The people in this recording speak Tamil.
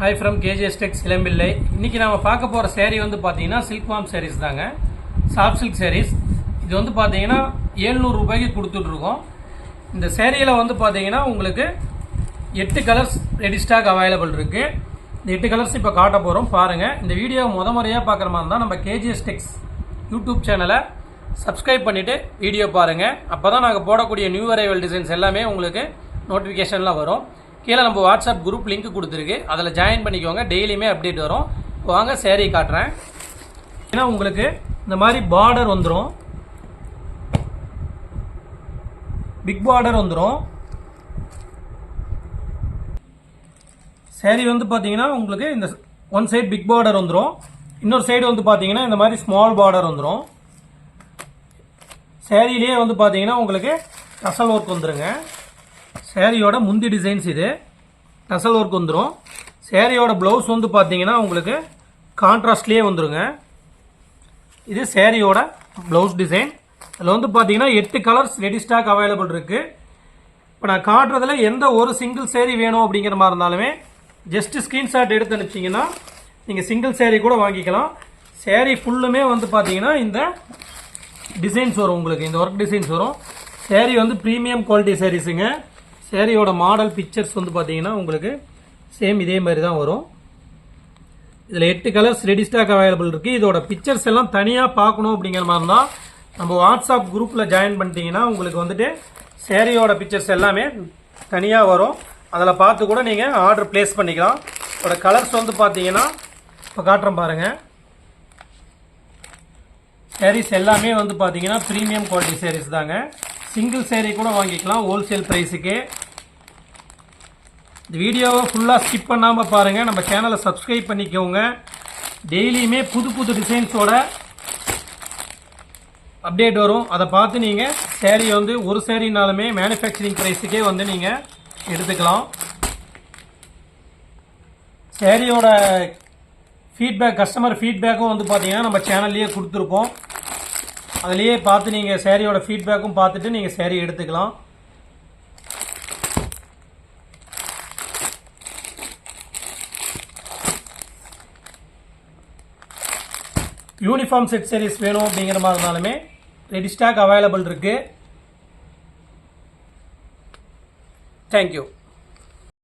Hi from KGS Tex Elampillai இன்றைக்கி நம்ம பார்க்க போகிற சேரீ வந்து பார்த்தீங்கன்னா சில்க் வாம் சேரீஸ் தாங்க. சாஃப்ட் சில்க் சேரீஸ் இது வந்து பார்த்தீங்கன்னா 700 ரூபாய்க்கு கொடுத்துட்ருக்கோம். இந்த சேரீயில் வந்து பார்த்தீங்கன்னா உங்களுக்கு எட்டு கலர்ஸ் ரெடி ஸ்டாக் அவைலபிள் இருக்குது இந்த எட்டு கலர்ஸ் இப்போ காட்ட போகிறோம் பாருங்கள் இந்த வீடியோ முத முறையாக பார்க்குற மாதிரி இருந்தால் நம்ம கேஜிஎஸ் டெக்ஸ் யூடியூப் சேனலை சப்ஸ்கிரைப் பண்ணிவிட்டு வீடியோ பாருங்கள் அப்போ தான் நாங்கள் போடக்கூடிய நியூ அரைவல் டிசைன்ஸ் எல்லாமே உங்களுக்கு நோட்டிஃபிகேஷனில் வரும். கீழே நம்ம வாட்ஸ்அப் குரூப் லிங்க் கொடுத்துருக்கு. அதில் ஜாயின் பண்ணிக்கோங்க. டெய்லியுமே அப்டேட் வரும். வாங்க சேரீ காட்டுறேன். ஏன்னா உங்களுக்கு இந்த மாதிரி பார்டர் வந்துடும் பிக் பார்டர் வந்துடும் சேரீ வந்து பார்த்தீங்கன்னா உங்களுக்கு இந்த ஒன் சைடு பிக் பார்டர் வந்துடும் இன்னொரு சைடு வந்து பார்த்தீங்கன்னா இந்த மாதிரி ஸ்மால் பார்டர் வந்துடும் சேரீலேயே வந்து பார்த்தீங்கன்னா உங்களுக்கு டசல் ஒர்க் வந்துருங்க. சேரீயோட முந்தி டிசைன்ஸ் இது. டசல் ஒர்க் வந்துடும் சேரீயோட ப்ளவுஸ் வந்து பார்த்தீங்கன்னா உங்களுக்கு கான்ட்ராஸ்ட்லேயே வந்துருங்க. இது சேரீயோட ப்ளவுஸ் டிசைன் அதில் வந்து பார்த்தீங்கன்னா எட்டு கலர்ஸ் ரெடி ஸ்டாக் அவைலபிள் இருக்குது இப்போ நான் காட்டுறதுல எந்த ஒரு சிங்கிள் சேரீ வேணும் அப்படிங்கிற மாதிரி இருந்தாலுமே ஜஸ்ட் ஸ்க்ரீன்ஷாட் எடுத்து அனுப்பிச்சிங்கன்னா நீங்கள் சிங்கிள் சேரீ கூட வாங்கிக்கலாம். சேரீ ஃபுல்லுமே வந்து பார்த்தீங்கன்னா இந்த டிசைன்ஸ் வரும் உங்களுக்கு. இந்த ஒர்க் டிசைன்ஸ் வரும். சேரீ வந்து ப்ரீமியம் குவாலிட்டி சேரீஸுங்க சேரீயோட மாடல் பிக்சர்ஸ் வந்து பார்த்தீங்கன்னா உங்களுக்கு சேம் இதே மாதிரி தான் வரும். இதில் எட்டு கலர்ஸ் ரெடி ஸ்டாக் அவைலபிள் இருக்குது இதோட பிக்சர்ஸ் எல்லாம் தனியாக பார்க்கணும் அப்படிங்கிற மாதிரி இருந்தால் நம்ம வாட்ஸ்அப் குரூப்பில் ஜாயின் பண்ணிட்டீங்கன்னா உங்களுக்கு வந்துட்டு சேரீயோட பிக்சர்ஸ் எல்லாமே தனியாக வரும். அதில் பார்த்து கூட நீங்கள் ஆர்டர் ப்ளேஸ் பண்ணிக்கலாம். இதோட கலர்ஸ் வந்து பார்த்தீங்கன்னா இப்போ காட்டுறேன் பாருங்கள் சேரீஸ் எல்லாமே வந்து பார்த்தீங்கன்னா ப்ரீமியம் குவாலிட்டி சேரீஸ் தாங்க. சிங்கிள் சேரீ கூட வாங்கிக்கலாம் ஹோல்சேல் ப்ரைஸுக்கு இந்த வீடியோவை ஃபுல்லாக ஸ்கிப் பண்ணாமல் பாருங்கள் நம்ம சேனலை சப்ஸ்கிரைப் பண்ணிக்கோங்க. டெய்லியுமே புது புது டிசைன்ஸோட அப்டேட் வரும். அதை பார்த்து நீங்கள் சேரீ வந்து ஒரு சேரீனாலுமே மேனுஃபேக்சரிங் ப்ரைஸுக்கே வந்து நீங்கள் எடுத்துக்கலாம். சேரீயோட ஃபீட்பேக் கஸ்டமர் ஃபீட்பேக்கும் வந்து பார்த்தீங்கன்னா நம்ம சேனல்லையே கொடுத்துருப்போம் அதுலேயே பார்த்து நீங்கள் சேரீயோட ஃபீட்பேக்கும் பார்த்துட்டு நீங்கள் சேரீ எடுத்துக்கலாம். யூனிஃபார்ம் செட் sarees வேணும் அப்படிங்கிற மாதிரி இருந்தாலுமே ரெடி ஸ்டாக் அவைலபிள் இருக்குது தேங்க்யூ